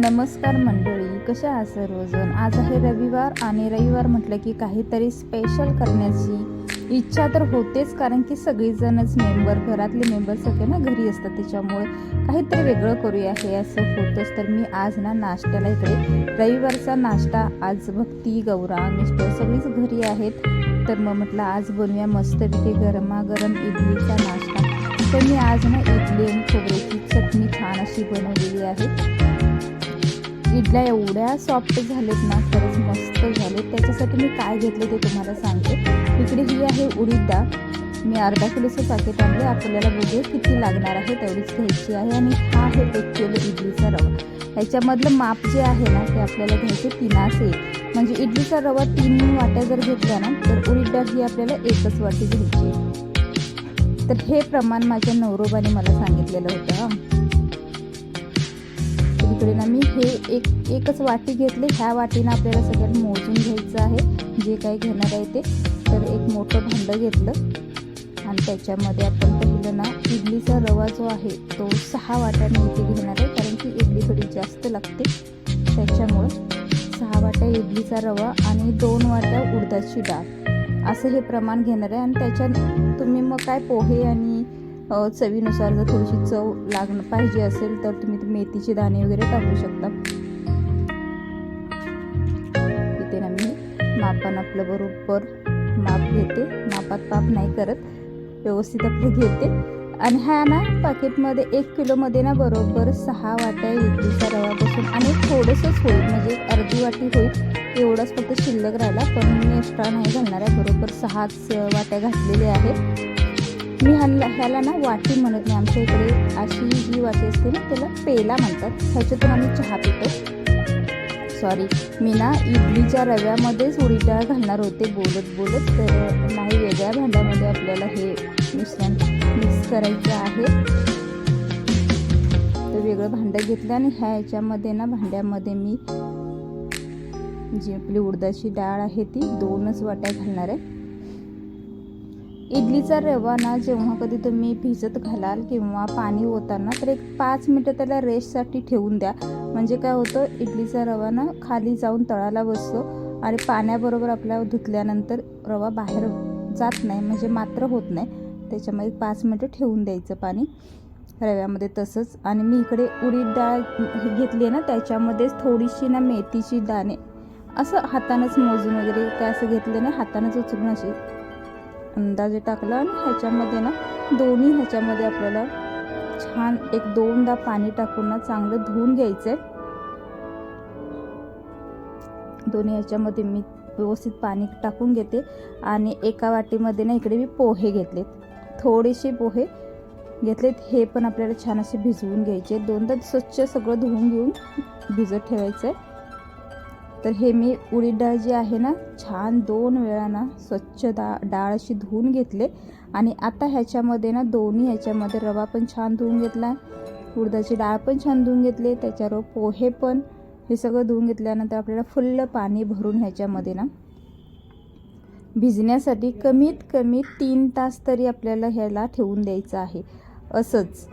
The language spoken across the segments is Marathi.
नमस्कार मंडळी कशा आहात सर्वजण? आज आहे रविवार आणि रविवार म्हटलं की काहीतरी स्पेशल करण्याची इच्छा तर होतेच कारण की सगळीजणच मेंबर घरातले मेंबर सगळे ना घरी असतात त्याच्यामुळे काहीतरी वेगळं करूया हे असं होतंच. तर मी आज ना नाश्त्याला इकडे रविवारचा नाश्ता आज भक्ती गौरा मिस्टर सगळीच घरी आहेत. तर मग म्हटलं आज बनवूया मस्तपैकी गरमागरम इडलीचा नाश्ता. तर मी आज ना इडली आणि खोबऱ्याची चटणी छान अशी बनवलेली आहे. इडल्या एवढ्या सॉफ्ट झालेत ना खरंच मस्त झालेत. त्याच्यासाठी मी काय घेतले ते तुम्हाला सांगते. इकडे ही आहे उडीद डाळ. मी अर्धा किलोचं पॅकेट आणले आपल्याला बघूया किती लागणार आहे तेवढीच घ्यायची आहे. आणि हा आहे एक किलो इडलीचा रवा. ह्याच्यामधलं माप जे आहे ना ते आपल्याला घ्यायचे तीनाचे म्हणजे इडलीचा रवा तीन वाट्या जर घेतल्या ना तर उडीद डाळ ही आपल्याला एकच वाटी घ्यायची तर हे प्रमाण माझ्या नवरोबाने मला सांगितलेलं होतं इकडे ना मी हे एक एकच वाटी घेतले. ह्या वाटीनं आपल्याला सगळ्यात मोजून घ्यायचं आहे. जे काही घेणार आहे ते. तर एक मोठं भांडं घेतलं. आणि त्याच्यामध्ये आपण पहिलं ना इडलीचा रवा जो आहे तो सहा वाट्याने इथे घेणार आहे. कारण की इडली थोडी जास्त लागते. त्याच्यामुळं सहा वाट्या इडलीचा रवा आणि दोन वाट्या उडदाची डाळ. असं हे प्रमाण घेणार आहे. आणि त्याच्यात तुम्ही मग काय पोहे आणि चवीनुसार जर थोडीशी चव लागणं पाहिजे असेल तर तुम्ही मेथीचे दाणे वगैरे टाकू शकता. इथे ना मी मापान आपलं बरोबर माप घेते. मापात पाप नाही करत. व्यवस्थित आपलं घेते. आणि ह्या ना पाकिटमध्ये एक किलोमध्ये ना बरोबर सहा वाट्या इडलीच्या रव्यापासून आणि थोडंसंच होईल. म्हणजे अर्धी वाटी होईल. एवढाच फक्त शिल्लक राहिला. पण मी एक्स्ट्रा नाही घालणार आहे. बरोबर सहाच वाट्या घातलेल्या आहेत. मी ह्याला ह्याला ना वाटी म्हणत नाही. आमच्या इकडे अशी जी वाटी असते ना त्याला पेला म्हणतात. ह्याच्यातून आम्ही चहा पितो. सॉरी मी ना इडलीच्या रव्यामध्येच उडीद डाळ घालणार होते बोलत बोलत. तर नाही वेगळ्या भांड्यामध्ये आपल्याला हे मिश्रण मिक्स करायचं आहे. तर वेगळं भांडं घेतलं आणि ह्या ह्याच्यामध्ये ना भांड्यामध्ये मी जी आपली उडदाची डाळ आहे ती दोनच वाट्या घालणार आहे. इडलीचा रवा ना जेव्हा कधी तुम्ही भिजत घालाल किंवा पाणी होताना तर एक पाच मिनटं त्याला रेस्टसाठी ठेवून द्या. म्हणजे काय होतं इडलीचा रवा ना खाली जाऊन तळाला बसतो आणि पाण्याबरोबर आपल्या धुतल्यानंतर रवा बाहेर जात नाही म्हणजे मात्र होत नाही. त्याच्यामध्ये पाच मिनटं ठेवून द्यायचं पाणी रव्यामध्ये तसंच. आणि मी इकडे उडीद डाळ घेतली आहे ना त्याच्यामध्येच थोडीशी ना मेथीची दाणे असं हातानंच मोजून वगैरे काय असं घेतलं नाही हातानंच उचलून असे अंदाजे टाकला आणि ह्याच्यामध्ये ना दोन्ही ह्याच्यामध्ये आपल्याला छान एक दोनदा पाणी टाकून ना चांगलं धुवून घ्यायचं आहे दोन्ही ह्याच्यामध्ये मी व्यवस्थित पाणी टाकून घेते आणि एका वाटीमध्ये ना इकडे मी पोहे घेतलेत. थोडेसे पोहे घेतलेत हे पण आपल्याला छान असे भिजवून घ्यायचे. दोनदा स्वच्छ सगळं धुवून घेऊन भिजत ठेवायचं आहे तर हे मी उडीद डाळ जी आहे ना छान दोन वेळा ना स्वच्छ डा डाळ अशी धुवून घेतले. आणि आता ह्याच्यामध्ये ना दोन्ही ह्याच्यामध्ये रवा पण छान धुवून घेतला. उडदाची डाळ पण छान धुवून घेतली. त्याच्यावर पोहे पण हे सगळं धुवून घेतल्यानंतर आपल्याला फुल्ल पाणी भरून ह्याच्यामध्ये ना भिजण्यासाठी कमीत कमी तीन तास तरी आपल्याला ह्याला ठेवून द्यायचं आहे. असंच.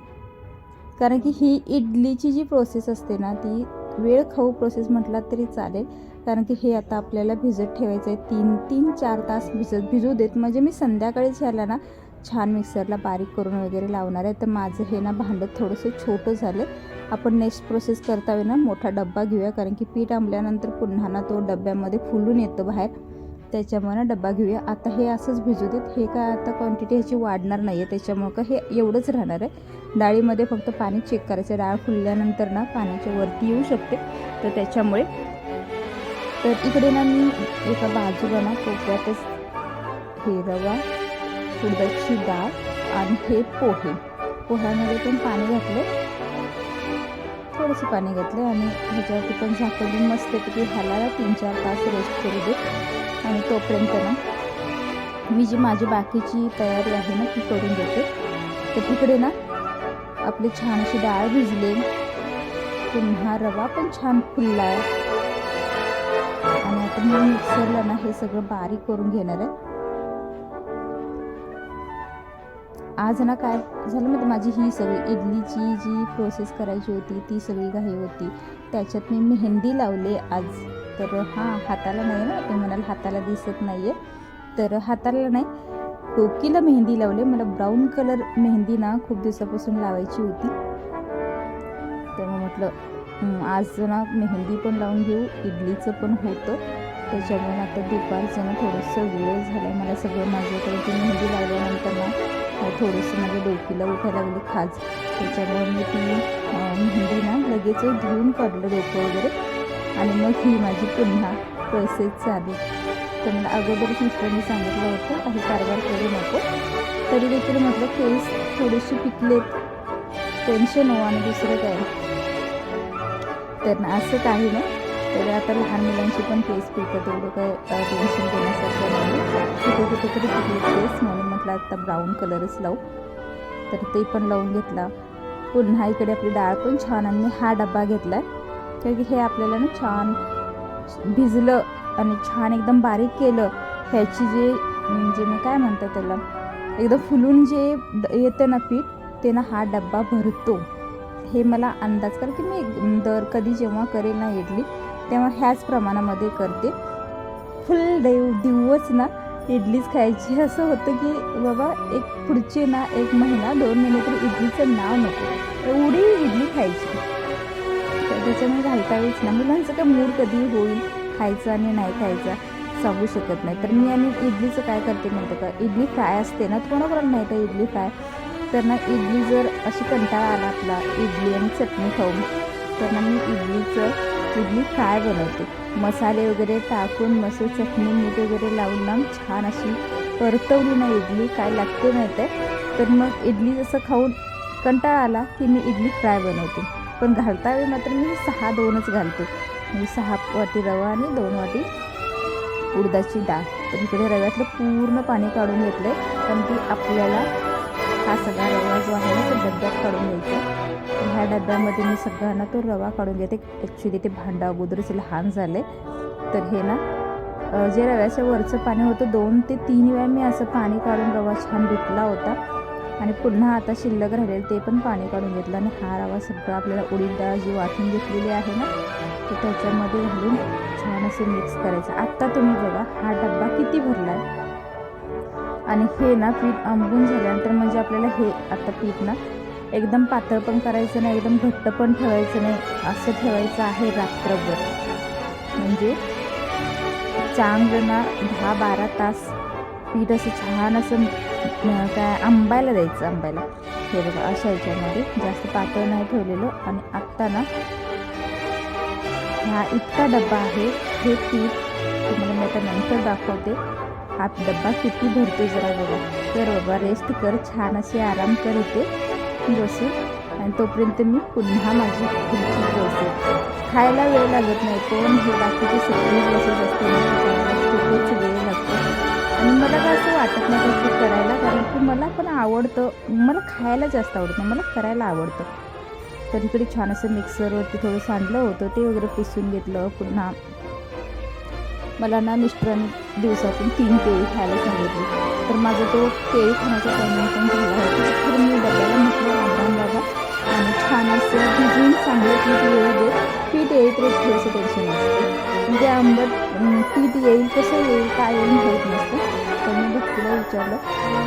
कारण की ही इडलीची जी प्रोसेस असते ना ती वेळ खाऊ प्रोसेस म्हटला तरी चालेल. कारण की हे आता आपल्याला भिजत ठेवायचं आहे तीन तीन चार तास भिजत भिजू देत. म्हणजे मी संध्याकाळीच ह्याला ना छान मिक्सरला बारीक करून वगैरे लावणार आहे. तर माझं हे ना भांडं थोडंसं छोटं झालं आपण नेक्स्ट प्रोसेस करता ना मोठा डब्बा घेऊया. कारण की पीठ आंबल्यानंतर पुन्हा ना तो डब्यामध्ये फुलून येतो बाहेर. त्याच्यामुळं डब्बा घेऊया. आता हे असंच भिजू देत. हे काय आता क्वांटिटी ह्याची वाढणार नाही आहे त्याच्यामुळं का हे एवढंच राहणार आहे. डाळीमध्ये फक्त पाणी चेक करायचं. डाळ फुलल्यानंतर ना पाण्याच्या वरती येऊ शकते. तर त्याच्यामुळे. तर इकडे ना मी एका बाजूला ना कोपऱ्यातच हे रवा उडदाची डाळ आणि हे पोहे. पोह्यामध्ये पण पाणी घातलं थोडंसं पाणी घातलं आणि ह्याच्यावरती पण झाकून मस्तपैकी ह्याला तीन चार तास रेस्ट करू दे. आणि तोपर्यंत ना मी जी माझी बाकीची तयारी आहे ना ती करून देते तर तिकडे ना आपली छान अशी डाळ भिजले. पुन्हा रवा पण छान फुलला आहे आणि आता मी मिक्सरला ना हे सगळं बारीक करून घेणार आहे. आज ना काय झालं म्हणजे माझी? ही सगळी इडलीची जी प्रोसेस करायची होती ती सगळी घाई होती. त्याच्यात मी मेहंदी लावली आज. तर हां हाताला नाही ना? ते म्हणाल हाताला दिसत नाही आहे तर हाताला नाही टोकीला मेहंदी लावली. मला ब्राऊन कलर मेहंदी ना खूप दिवसापासून लावायची होती. तर मग म्हटलं आज ना मेहंदी पण लावून घेऊ इडलीचं पण होतं. त्याच्यामुळे आता दुपारचं ना थोडंसं वेळ झालं आहे मला सगळं माझ्याकडे ती मेहंदी लावल्यानंतर ना थोडीशी माझ्या डोकीला उठायला लागली खाज. त्याच्यामुळे मी ती मेहंदी ना लगेच धुवून काढलं डोकं वगैरे. आणि मग ही माझी पुन्हा प्रोसेस चालू. तर मला अगोदरच मिस्टरांनी सांगितलं होतं काही कारभार करू नको. तरी देखील म्हटलं केस थोडेसे पिकलेत. टेन्शन हो आणि दुसरं काय? तर ना असं काही नाही. तर आता लहान मुलांची पण केस पिकत एवढं काय टेन्शन घेण्यासारखं नाही. कुठे कुठे तरी पिकले केस म्हणून. म्हटलं आता ब्राऊन कलरच लावू. तर ते पण लावून घेतला. पुन्हा इकडे आपली डाळ पण छान आणि हा डबा घेतला कारण की हे आपल्याला ना छान भिजलं आणि छान एकदम बारीक केलं. ह्याची जे म्हणजे मी काय म्हणतात त्याला एकदम फुलून जे येतं ना पीठ ते ना हा डब्बा भरतो. हे मला अंदाज कारण की मी दर कधी जेव्हा करेल ना इडली तेव्हा ह्याच प्रमाणामध्ये करते. फुल देव दिवस ना इडलीच खायची. असं होतं की बाबा एक पुढचे ना एक महिना दोन महिने तरी इडलीचं नाव नको. एवढी इडली खायची. तर त्याच्यामुळे घालता येईच ना. मुलांचं काय मूड कधी होईल खायचं आणि नाही खायचा सांगू शकत नाही. तर मी आणि इडलीचं काय करते म्हणते का? इडली फ्राय असते ना कोणाकोणाला माहीत आहे इडली फ्राय? तर ना इडली जर अशी कंटाळा आला आपला इडली आणि चटणी खाऊन तर ना मी इडलीचं इडली फ्राय बनवते. मसाले वगैरे टाकून मस्त चटणी मीठ वगैरे लावून ना छान अशी परतवली ना इडली. काय लागते माहीत आहे? तर मग इडली जसं खाऊन कंटाळा आला की मी इडली फ्राय बनवते. पण घालता वेळी मात्र मी सहा दोनच घालते. मी सहा वाटी रवा आणि दोन वाटी उडदाची डाळ. तर इकडे रव्यातलं पूर्ण पाणी काढून घेतलं आहे कारण की आपल्याला हा सगळा रवा जो आहे ना तो डब्यात काढून घ्यायचा. ह्या डब्यामध्ये मी सगळ्यांना तो रवा काढून घेते. ॲक्च्युली ते भांडं अगोदरच लहान झाले तर हे ना जे रव्याच्या वरचं पाणी होतं दोन ते तीन वेळा मी असं पाणी काढून रवा छान धुतला होता. आणि पुन्हा आता शिल्लक राहिलेलं ते पण पाणी काढून घेतलं. आणि हा रवा सगळा आपल्याला उडीद डाळ जी वाटून घेतलेली आहे ना तर त्याच्यामध्ये घालून छान असे मिक्स करायचं. आत्ता तुम्ही बघा हा डब्बा किती भरला आहे आणि हे ना पीठ आंबून झाल्यानंतर म्हणजे आपल्याला हे आता पीठ ना एकदम पातळ पण करायचं नाही एकदम घट्ट पण ठेवायचं नाही असं ठेवायचं आहे रात्रभर. म्हणजे चांगलं ना दहा बारा तास पीठ असं छान असं काय आंबायला द्यायचं आंबायला. हे बघा अशा याच्यामध्ये जास्त पातळ नाही ठेवलेलं आणि आत्ता ना हा इतका डब्बा आहे हे पीठ तुम्हाला मी आता नंतर दाखवते. हा डब्बा किती भरतो जरा बघा. तर बाबा रेस्ट कर छान असे आराम कर होते बसून आणि तोपर्यंत मी पुन्हा माझी खुर्ची बसते खायला वेळ लागत नाही पण हे बाकीचे सगळे बसेस असते खूपच वेळ लागतो. आणि मला काय असं वाटत नाही ते करायला कारण की मला पण आवडतं. मला खायला जास्त आवडत नाही मला करायला आवडतं. तर इकडे छान असं मिक्सरवरती थोडं सांडलं होतं ते वगैरे पुसून घेतलं पुन्हा मला ना मिस्टरांनी दिवसातून तीन केळी खायला सांगितली. तर माझा तो केळी खाण्याचा टायमिंग पण झाला होता. तर मी डब्याला म्हटलं रामराम बाबा आणि छान असं भिजून सांगितलं पीठ येऊ दे पीठ येईल तर थोडंसं टेन्शन असतं. म्हणजे आंबट पीठ येईल कसं येईल काय येईल माहीत नसतं. तर मी भक्तीला विचारलं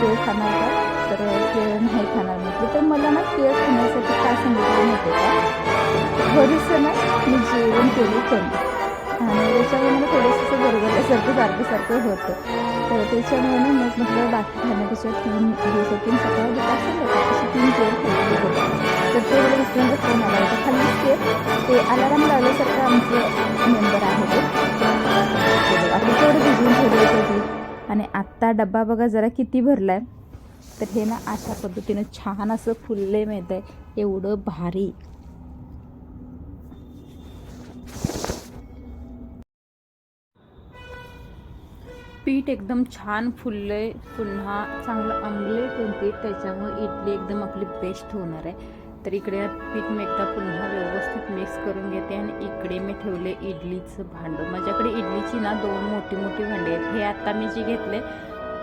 केळ खाणार का? तर केळ नाही खाणार म्हटलं. तर मला ना केळ खाण्यासाठी काय सांगितलं नव्हतं का? थोडंसं ना मी जेवण केलं कमी. आणि त्याच्यामुळे थोडंसं असं गरगरल्यासारखं सारखं सारखं होतं. तर त्याच्यामुळे मग म्हटलं बाकी खाण्यापेक्षा तीन दिवसातून सकाळ दुपार संध्याकाळ अशी तीन केअर खाल्ली होतं. तर ते मला मिस्टरांचा फोन आला होता खाल्लीच केळ ते अलाराम लावल्यासारखं आमचं मेंबर आहे ते. आपण तेवढं भिजवून ठेवलं होती आणि आत्ता डब्बा बघा जरा किती भरला आहे तर हे ना अशा पद्धतीनं छान असं फुलले मिळत आहे एवढं भारी. पीठ एकदम छान फुलले पुन्हा चांगलं आंबले पण पीठ त्याच्यामुळे इडली एकदम आपली बेस्ट होणार आहे. तर इकडे पीठ मी एकदा पुन्हा व्यवस्थित मिक्स करून घेते आणि इकडे मी ठेवले इडलीचं भांडं. माझ्याकडे इडलीची ना दोन मोठी मोठी भांडी आहेत. हे आता मी जी घेतले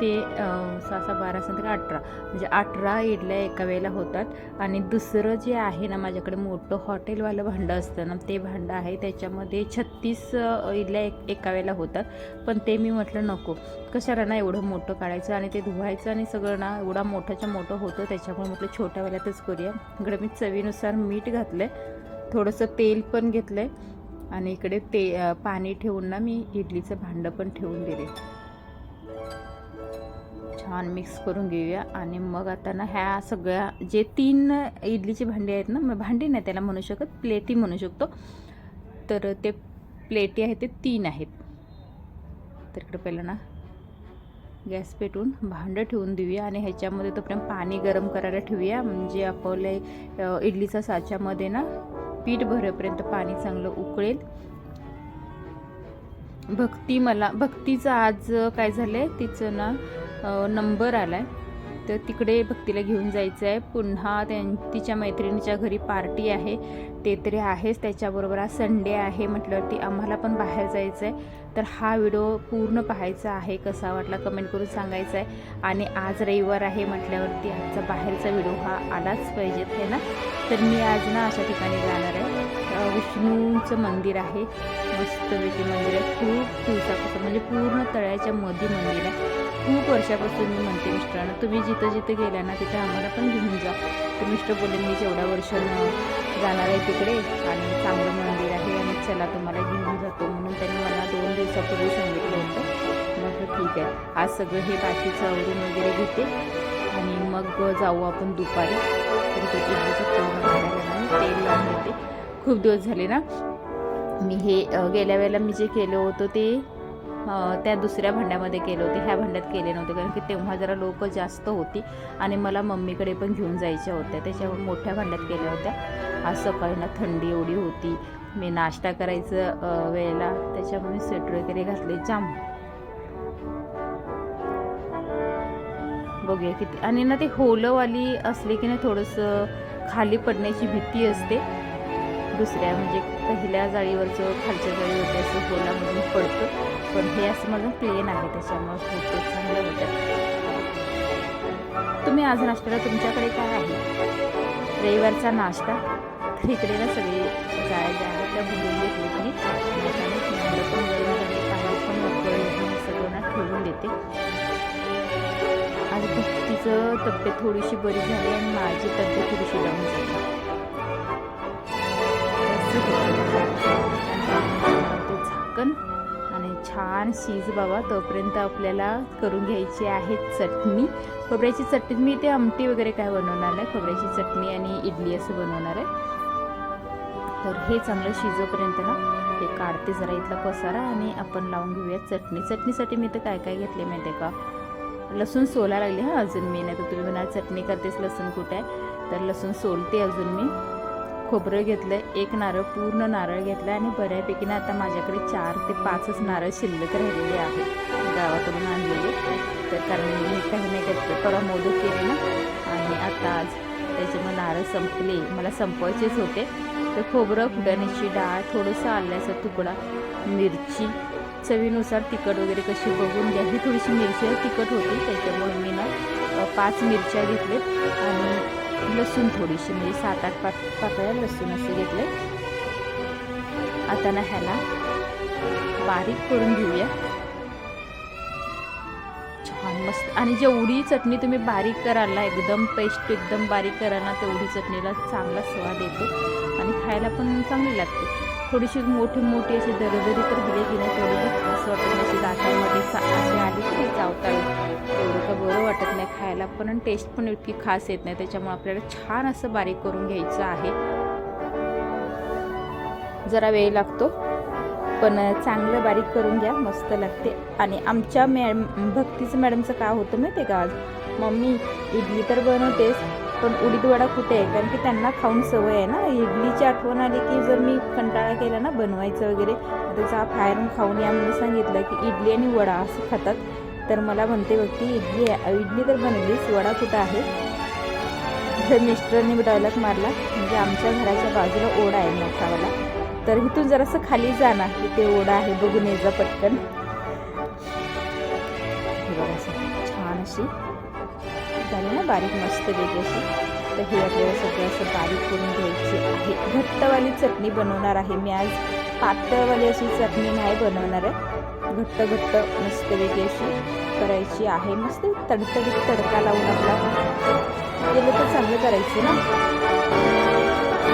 ते सहा सहा बारा असेल तर अठरा? म्हणजे अठरा इडल्या एका वेळेला होतात. आणि दुसरं जे आहे ना माझ्याकडे मोठं हॉटेलवालं भांडं असतं ना ते भांडं आहे. त्याच्यामध्ये छत्तीस इडल्या एक एका वेळेला होतात. पण ते मी म्हटलं नको. कशाला ना एवढं मोठं काढायचं आणि ते धुवायचं आणि सगळं ना एवढा मोठ्याच्या मोठं होतं. त्याच्यामुळे म्हटलं छोट्या वेळातच करूया. इकडे मी चवीनुसार मीठ घातलं आहे थोडंसं तेल पण घेतलं आहे आणि इकडे ते पाणी ठेवून ना मी इडलीचं भांडं पण ठेवून दिले. छान मिक्स करून घेऊया. आणि मग आता ना ह्या सगळ्या जे तीन इडलीची भांडी आहेत ना मग भांडी नाही त्याला म्हणू शकत प्लेटी म्हणू शकतो. तर ते प्लेटी आहेत ते तीन आहेत. तर इकडे पहिलं ना गॅस पेटवून भांडं ठेवून देऊया. आणि ह्याच्यामध्ये तोपर्यंत पाणी गरम करायला ठेवूया. म्हणजे आपले इडलीचा इडलीच्या साच्यामध्ये ना पीठ भरेपर्यंत पाणी चांगलं उकळेल. भक्ती मला भक्तीचं आज काय झालं आहे तिचं ना नंबर आला आहे तर तिकडे भक्तीला घेऊन जायचं आहे पुन्हा त्यां तिच्या मैत्रिणीच्या घरी पार्टी आहे. ते तरी आहेच. त्याच्याबरोबर आज संडे आहे म्हटल्यावरती आम्हाला पण बाहेर जायचं आहे तर हा व्हिडिओ पूर्ण पाहायचा आहे कसा वाटला कमेंट करून सांगायचा आहे आणि आज रविवार आहे म्हटल्यावरती आजचा बाहेरचा व्हिडिओ हा आलाच पाहिजेत आहे ना? तर मी आज ना अशा ठिकाणी जाणार आहे. विष्णूचं मंदिर आहे. मस्तपैकी मंदिर आहे. खूप दिवसापासून म्हणजे पूर्ण तळ्याच्या मधी मंदिर आहे. खूप वर्षापासून मी म्हणते मिस्टरांना तुम्ही जिथं जिथं गेल्या ना तिथं आम्हाला पण घेऊन जा. तर मिस्टर बोलले मी जेवढ्या वर्षानं जाणार आहे तिकडे आणि चांगलं मंदिर आहे आणि चला तुम्हाला घेऊन जातो. म्हणून त्यांनी मला दोन दिवसापूर्वी सांगितलं होतं. म्हटलं ठीक आहे. आज सगळं हे बाकीचं आवरून वगैरे घेते आणि मग जाऊ आपण दुपारी. तर ते इडलीचं पूर्ण मी तेल लावून देते. खूप दिवस झाले ना. मी हे गेल्या वेळेला मी जे केलं होतं ते त्या दुसऱ्या भांड्यामध्ये केले होते ह्या भांड्यात केले नव्हते कारण की तेव्हा जरा लोक जास्त होती आणि मला मम्मीकडे पण घेऊन जायच्या होत्या त्याच्यामुळे मोठ्या भांड्यात केल्या होत्या. आज सकाळी ना थंडी एवढी होती मी नाश्ता करायचं वेळेला त्याच्यामुळे स्वेटर वगैरे घातले जाम. बघूया किती आणि ना ते होलंवाली असले की ना थोडंसं खाली पडण्याची भीती असते. दुसऱ्या म्हणजे पहिल्या जाळीवरचं खालच्या जाळीवरचं असं होलामधून पडतं. पण हे असं माझं प्लेन आहे त्याच्यामुळे फोटो चांगले होतात तुम्ही आज नाश्त्याला तुमच्याकडे काय आहे? रविवारचा नाश्ता. तर इकडे ना सगळे जाळ्या आहे त्या भरून घेतले मी पण गरम झाले पण ठेवून देते आज तिचं तब्येत थोडीशी बरी झाली आणि माझी तब्येत थोडीशी डाऊन झाली. झाकण छान शीज बाबा तोपर्यंत आपल्याला करून घ्यायची आहे चटणी. खोबऱ्याची चटणी मी ते आमटी वगैरे काय बनवणार नाही. खोबऱ्याची चटणी आणि इडली असं बनवणार आहे. तर हे चांगलं शिजोपर्यंत ना हे काढते जरा इथला पसारा आणि आपण लावून घेऊया चटणी. चटणीसाठी मी तर काय काय घेतले माहिती आहे का? लसूण सोला लागली हां अजून मी. नाही तर तुम्ही म्हणाल चटणी करतेस लसूण कुठे आहे? तर लसूण सोलते अजून मी. खोबरं घेतलं एक नारळ पूर्ण नारळ घेतला आणि बऱ्यापैकी ना आता माझ्याकडे चार ते पाचच नारळ शिल्लक राहिलेले आहेत. गावाकडून आणलेले. तर कारण मी काही नाही घेतलं परवा मोदक केले ना. आणि आता आज त्याच्यामुळे नारळ संपले. मला संपवायचेच होते. तर खोबरं फुटाण्याची डाळ थोडंसं आल्याचा तुकडा मिरची चवीनुसार तिखट वगैरे कशी बघून घ्या. ही थोडीशी मिरची तिखट होती. त्याच्यामुळे मी ना पाच मिरच्या घेतलेत. आणि लसूण थोडीशी म्हणजे सात आठ पाक पाकळ्या लसूण असे घेतले. आता ना ह्याला बारीक करून घेऊया. छान मस्त. आणि जेवढी चटणी तुम्ही बारीक कराल ना एकदम पेस्ट एकदम बारीक कराल ना तेवढी चटणीला चांगला स्वाद येतो. आणि खायला पण चांगली लागते. थोडीशी मोठी मोठी अशी दरोदरी तर दिली तिने नाही असं वाटत अशी दातांमध्ये चा अशी आली तरी चावता एवढं का बरं वाटत नाही खायला पण टेस्ट पण इतकी खास येत नाही त्याच्यामुळे आपल्याला छान असं बारीक करून घ्यायचं आहे. जरा वेळ लागतो पण चांगलं बारीक करून घ्या मस्त लागते. आणि आमच्या मॅडम भक्तीचं मॅडमचं काय होतं माहिती आहे का आज? मम्मी इडली तर बनवतेस पण उडीद वडा कुठे आहे? कारण की त्यांना खाऊन सवय आहे ना. इडलीची आठवण आली की जर मी कंटाळा केला ना बनवायचं वगैरे तर जा बाहेरून खाऊन या म्हणून सांगितलं की इडली आणि वडा असं खातात. तर मला म्हणते बघ इडली आहे. इडली तर बनवलीस वडा कुठं आहे? तर मिस्टरने डायलॉग मारला. म्हणजे आमच्या घराच्या बाजूला ओढा आहे मोठावाला. तर इथून जरासं खाली जा ना. तिथे ओढा आहे. बघून ये जा पटकन. छान अशी असं ना बारीक मस्त वेगळी अशी. तर हे आपल्याला सगळं असं बारीक करून घ्यायची आहे. घट्टवाली चटणी बनवणार आहे. मी आज पातळवाली अशी चटणी नाही बनवणार आहे. घट्ट घट्ट मस्त वेगळी अशी करायची आहे. मस्त तडतडीत तडका लावून आपला. केलं तर चांगलं करायचं ना.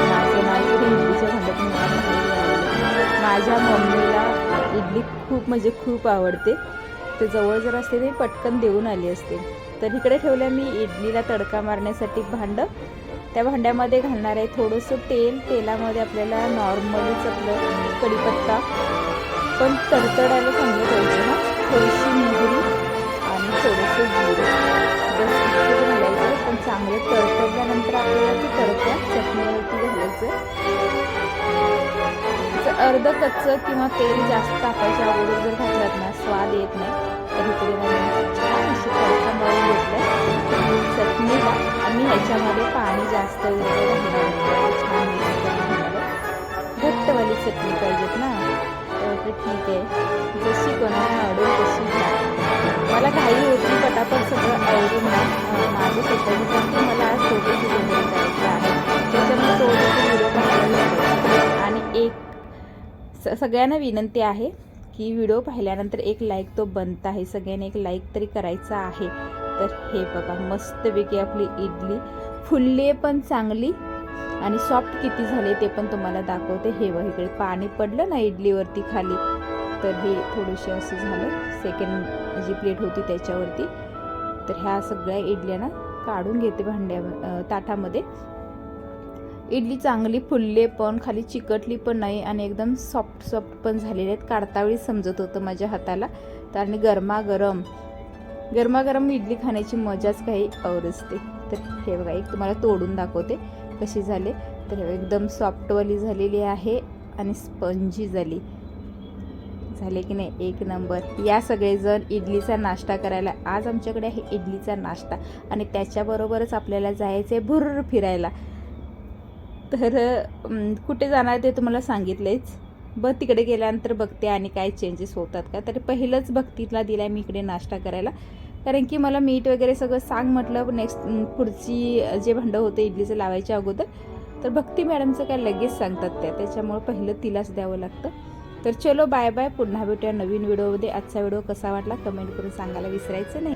माझं नाव तरी इडलीच्या माझ्या मम्मीला इडली खूप म्हणजे खूप आवडते. ते जवळ जर असते ते पटकन देऊन आली असते. तर इकडे ठेवलं मी इडलीला तडका मारण्यासाठी भांडं. त्या भांड्यामध्ये घालणार आहे थोडंसं तेल. तेलामध्ये आपल्याला नॉर्मलच आपलं कढीपत्ता. पण तडतडायला चांगलं पाहिजे ना. थोडीशी मोहरी आणि थोडंसं जिरं. बस घालायचं. पण चांगलं तडतडल्यानंतर आपल्याला ते तडक्या चटणीवरती घालायचं. कच्चं अर्ध कच्चं किंवा तेल जास्त टाकायच्या अगोदर जर घातलात ना स्वाद येत नाही तर इकडे छान अशी तडका घेतलं चटणीला आणि ह्याच्यामध्ये पाणी जास्त छान घट्टवाली चटणी पाहिजेत ना. तर ठीक आहे. जशी कोणाला आवडेल तशी घ्या. मला घाई होती पटापट सगळं आवडून ना माझं स्वतःचं पण मला आज फोटोशूट स सगळ्यांना विनंती आहे की व्हिडिओ पाहिल्यानंतर एक लाईक तो बनत आहे. सगळ्यांनी एक लाईक तरी करायचा आहे. तर हे बघा मस्तपैकी आपली इडली. फुलली पण चांगली आणि सॉफ्ट किती झाले ते पण तुम्हाला दाखवते. हे व इकडे पाणी पडलं ना इडलीवरती खाली. तर हे थोडीशी असं झालं. सेकंड जी प्लेट होती त्याच्यावरती. तर ह्या सगळ्या इडल्या ना काढून घेते भांड्या ताटामध्ये. इडली चांगली फुलले पण खाली चिकटली पण नाही आणि एकदम सॉफ्ट सॉफ्ट पण झालेले आहेत. काढतावेळी समजत होतं माझ्या हाताला. तर आणि गरमागरम गरमागरम इडली खाण्याची मजाच काही और असते. तर हे बघा एक तुम्हाला तोडून दाखवते कशी झाले. तर एकदम सॉफ्टवाली झालेली आहे आणि स्पंजी झाली. झाले की नाही? एक नंबर. या सगळेजण इडलीचा नाश्ता करायला आज आमच्याकडे आहे इडलीचा नाश्ता. आणि त्याच्याबरोबरच आपल्याला जायचं आहे भुर्र फिरायला. तर कुठे जाणार ते तुम्हाला सांगितलेच. ब तिकडे गेल्यानंतर बघते आणि काय चेंजेस होतात का. तर पहिलंच भक्तीला दिला मी इकडे नाश्ता करायला. कारण की मला मीठ वगैरे सगळं सांग म्हटलं नेक्स्ट पुढची जे भांडं होतं इडलीचं लावायच्या अगोदर. तर भक्ती मॅडमचं काय लगेच सांगतात त्या. त्याच्यामुळं पहिलं तिलाच द्यावं लागतं. तर चलो बाय बाय पुन्हा भेटूया नवीन व्हिडिओमध्ये आजचा व्हिडिओ कसा वाटला कमेंट करून सांगायला विसरायचं नाही.